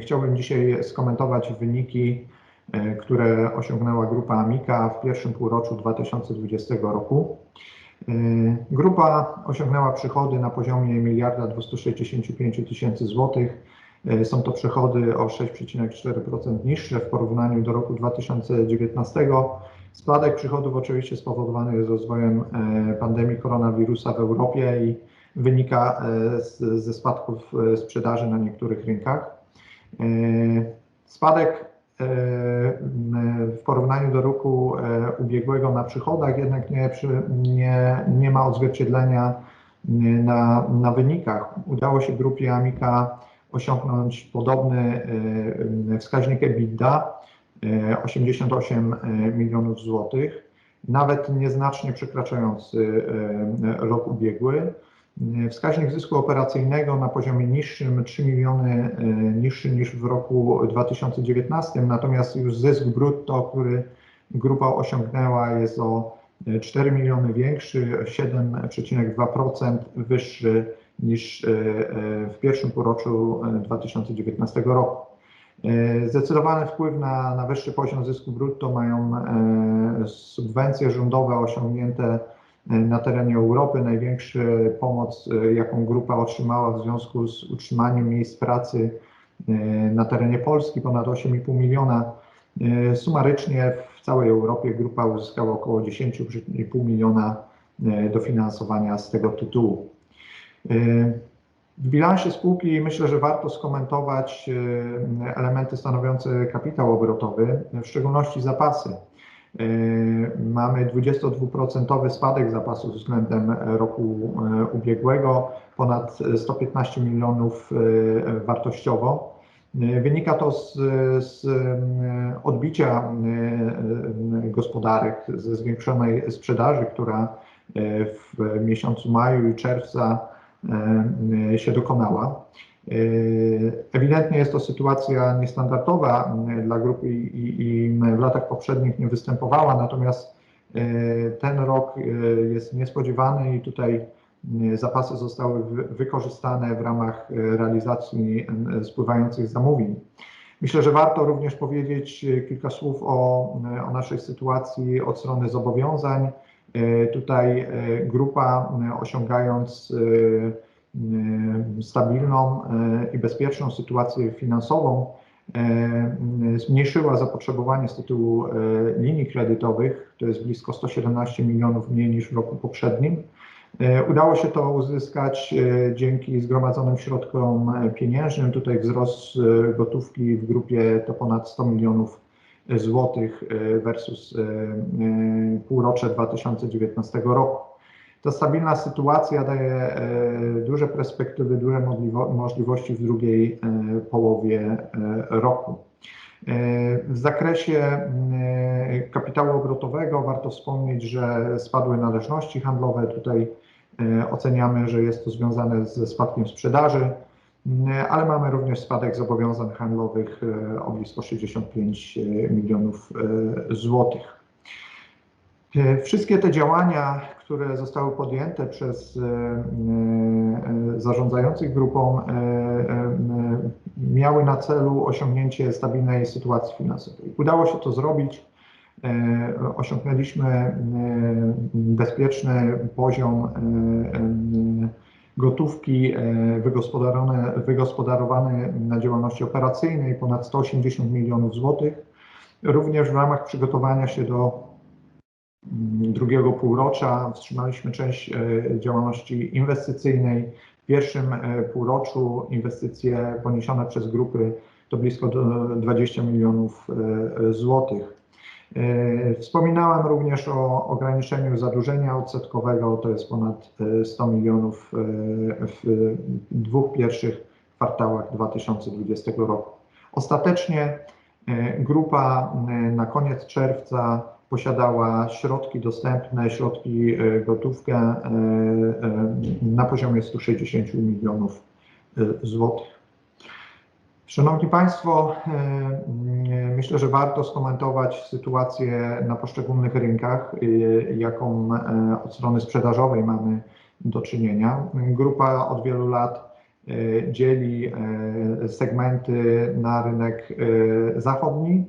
Chciałbym dzisiaj skomentować wyniki, e, które osiągnęła grupa Amika w pierwszym półroczu 2020 roku. E, Grupa osiągnęła przychody na poziomie 1 265 tysięcy złotych. E, Są to przychody o 6,4% niższe w porównaniu do roku 2019. Spadek przychodów oczywiście spowodowany jest rozwojem pandemii koronawirusa w Europie i wynika z, ze spadków sprzedaży na niektórych rynkach. E, Spadek e, w porównaniu do roku e, ubiegłego na przychodach jednak nie, nie, nie ma odzwierciedlenia na, na wynikach. Udało się grupie Amika osiągnąć podobny wskaźnik EBITDA, e, 88 milionów złotych, nawet nieznacznie przekraczający rok ubiegły. Wskaźnik zysku operacyjnego na poziomie niższym 3 miliony e, niższy niż w roku 2019, natomiast już zysk brutto, który grupa osiągnęła jest o e, 4 miliony większy, 7,2% wyższy niż e, e, w pierwszym półroczu e, 2019 roku. E, Zdecydowany wpływ na, na wyższy poziom zysku brutto mają e, subwencje rządowe osiągnięte e, na terenie Europy. Największa pomoc, e, jaką grupa otrzymała w związku z utrzymaniem miejsc pracy e, na terenie Polski, ponad 8,5 miliona. E, Sumarycznie w całej Europie grupa uzyskała około 10,5 miliona dofinansowania z tego tytułu. W bilansie spółki myślę, że warto skomentować elementy stanowiące kapitał obrotowy, w szczególności zapasy. E, Mamy 22% spadek zapasów względem roku e, ubiegłego, ponad 115 milionów e, wartościowo. Wynika to z, z odbicia gospodarek, ze zwiększonej sprzedaży, która w miesiącu maju i czerwca się dokonała. E, Ewidentnie jest to sytuacja niestandardowa e, dla grupy i, i, i w latach poprzednich nie występowała, natomiast e, ten rok jest niespodziewany i tutaj zapasy zostały wy- wykorzystane w ramach realizacji spływających zamówień. Myślę, że warto również powiedzieć kilka słów o, o naszej sytuacji od strony zobowiązań. Tutaj grupa osiągając stabilną e, i bezpieczną sytuację finansową, e, zmniejszyła zapotrzebowanie z tytułu e, linii kredytowych, to jest blisko 117 milionów mniej niż w roku poprzednim. E, Udało się to uzyskać e, dzięki zgromadzonym środkom e, pieniężnym. Tutaj wzrost e, gotówki w grupie to ponad 100 milionów złotych e, versus e, e, półrocze 2019 roku. Ta stabilna sytuacja daje e, duże perspektywy, duże możliwo- możliwości w drugiej e, połowie e, roku. W zakresie kapitału obrotowego warto wspomnieć, że spadły należności handlowe. Tutaj oceniamy, że jest to związane ze spadkiem sprzedaży, ale mamy również spadek zobowiązań handlowych o blisko 65 milionów złotych. E, Wszystkie te działania, które zostały podjęte przez e, e, zarządzających grupą, miały na celu osiągnięcie stabilnej sytuacji finansowej. Udało się to zrobić. Osiągnęliśmy bezpieczny poziom gotówki wygospodarowany na działalności operacyjnej ponad 180 milionów złotych. Również w ramach przygotowania się do drugiego półrocza wstrzymaliśmy część e, działalności inwestycyjnej. W pierwszym e, półroczu inwestycje poniesione przez grupy to blisko do 20 milionów e, złotych. Wspominałem również o ograniczeniu zadłużenia odsetkowego, to jest ponad e, 100 milionów w dwóch pierwszych kwartałach 2020 roku. Ostatecznie grupa na koniec czerwca posiadała środki dostępne, środki e, gotówkę e, e, na poziomie 160 milionów złotych. Szanowni Państwo, myślę, że warto skomentować sytuację na poszczególnych rynkach, jaką od strony sprzedażowej mamy do czynienia. Grupa od wielu lat dzieli segmenty na rynek zachodni,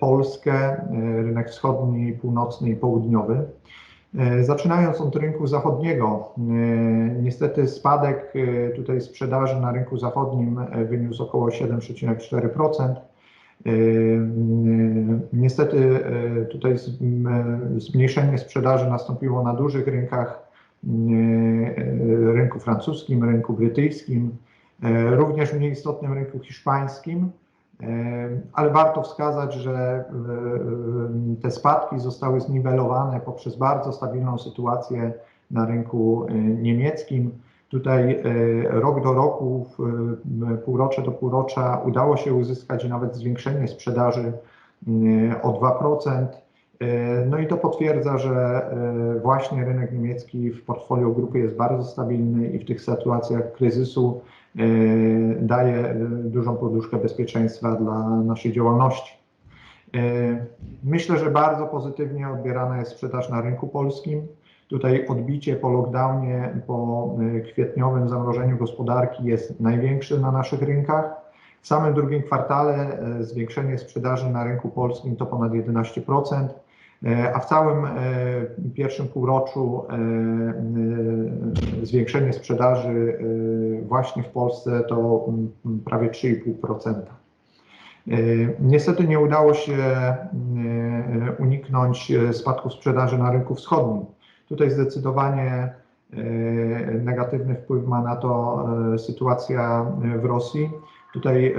Polskę, rynek wschodni, północny i południowy. Zaczynając od rynku zachodniego, niestety spadek tutaj sprzedaży na rynku zachodnim wyniósł około 7,4%. Niestety tutaj zmniejszenie sprzedaży nastąpiło na dużych rynkach, rynku francuskim, rynku brytyjskim, również mniej istotnym rynku hiszpańskim, ale warto wskazać, że te spadki zostały zniwelowane poprzez bardzo stabilną sytuację na rynku niemieckim. Tutaj rok do roku, półrocze do półrocza udało się uzyskać nawet zwiększenie sprzedaży o 2%. No i to potwierdza, że właśnie rynek niemiecki w portfolio grupy jest bardzo stabilny i w tych sytuacjach kryzysu daje dużą poduszkę bezpieczeństwa dla naszej działalności. Myślę, że bardzo pozytywnie odbierana jest sprzedaż na rynku polskim. Tutaj odbicie po lockdownie, po kwietniowym zamrożeniu gospodarki jest największe na naszych rynkach. W samym drugim kwartale zwiększenie sprzedaży na rynku polskim to ponad 11%, a w całym pierwszym półroczu zwiększenie sprzedaży właśnie w Polsce to prawie 3,5%. Niestety nie udało się uniknąć spadku sprzedaży na rynku wschodnim. Tutaj zdecydowanie negatywny wpływ ma na to sytuacja w Rosji. Tutaj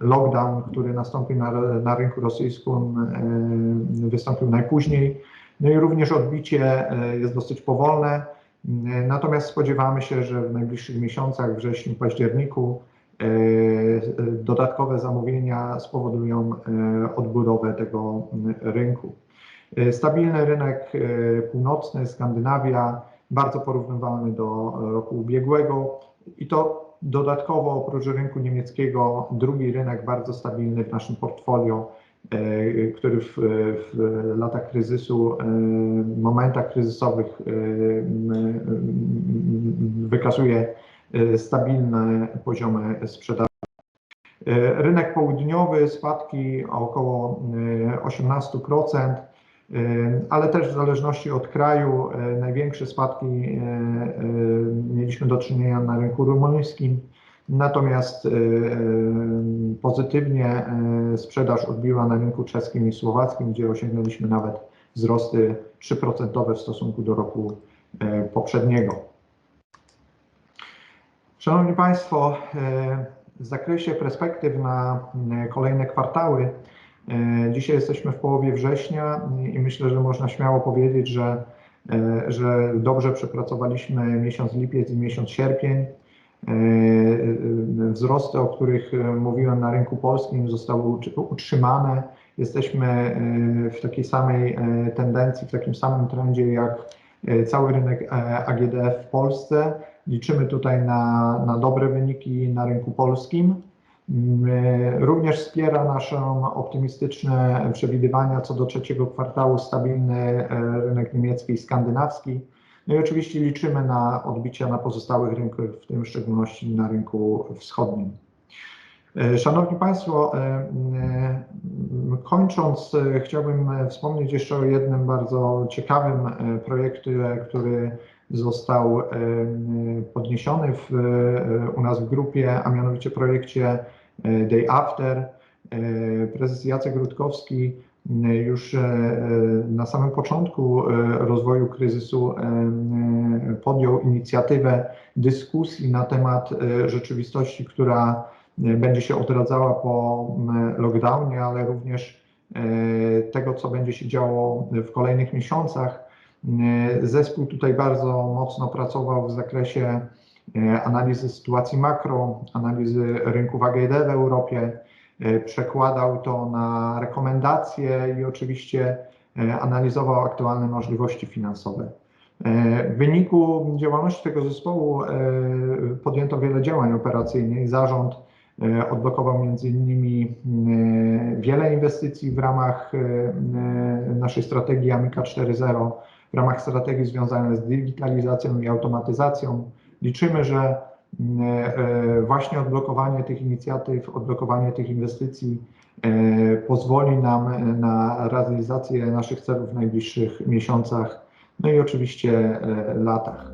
lockdown, który nastąpił na rynku rosyjskim, wystąpił najpóźniej. No i również odbicie jest dosyć powolne. Natomiast spodziewamy się, że w najbliższych miesiącach, wrześniu, październiku, dodatkowe zamówienia spowodują odbudowę tego rynku. Stabilny rynek północny, Skandynawia, bardzo porównywalny do roku ubiegłego i to dodatkowo oprócz rynku niemieckiego, drugi rynek bardzo stabilny w naszym portfolio, który w latach kryzysu, momentach kryzysowych wykazuje stabilne poziomy sprzedaży. Rynek południowy spadki około 18%, ale też w zależności od kraju największe spadki mieliśmy do czynienia na rynku rumuńskim. Natomiast pozytywnie sprzedaż odbiła na rynku czeskim i słowackim, gdzie osiągnęliśmy nawet wzrosty 3% w stosunku do roku poprzedniego. Szanowni Państwo, w zakresie perspektyw na kolejne kwartały, dzisiaj jesteśmy w połowie września i myślę, że można śmiało powiedzieć, że dobrze przepracowaliśmy miesiąc lipiec i miesiąc sierpień. Wzrosty, o których mówiłem na rynku polskim, zostały utrzymane. Jesteśmy w takiej samej tendencji, w takim samym trendzie jak cały rynek AGD w Polsce. Liczymy tutaj na dobre wyniki na rynku polskim. Również wspiera nasze optymistyczne przewidywania co do trzeciego kwartału stabilny rynek niemiecki i skandynawski. No i oczywiście liczymy na odbicia na pozostałych rynkach, w tym w szczególności na rynku wschodnim. Szanowni Państwo, kończąc, chciałbym wspomnieć jeszcze o jednym bardzo ciekawym projekcie, który został podniesiony u nas w grupie, a mianowicie projekcie Day After. Prezes Jacek Rutkowski już na samym początku rozwoju kryzysu podjął inicjatywę dyskusji na temat rzeczywistości, która będzie się odradzała po lockdownie, ale również tego, co będzie się działo w kolejnych miesiącach. Zespół tutaj bardzo mocno pracował w zakresie analizy sytuacji makro, analizy rynków AGD w Europie, przekładał to na rekomendacje i oczywiście analizował aktualne możliwości finansowe. W wyniku działalności tego zespołu podjęto wiele działań operacyjnych. Zarząd odblokował między innymi wiele inwestycji w ramach naszej strategii Amica 4.0, w ramach strategii związanej z digitalizacją i automatyzacją. Liczymy, że mm, e, właśnie odblokowanie tych inicjatyw, odblokowanie tych inwestycji e, pozwoli nam na realizację naszych celów w najbliższych miesiącach, no i oczywiście e, latach.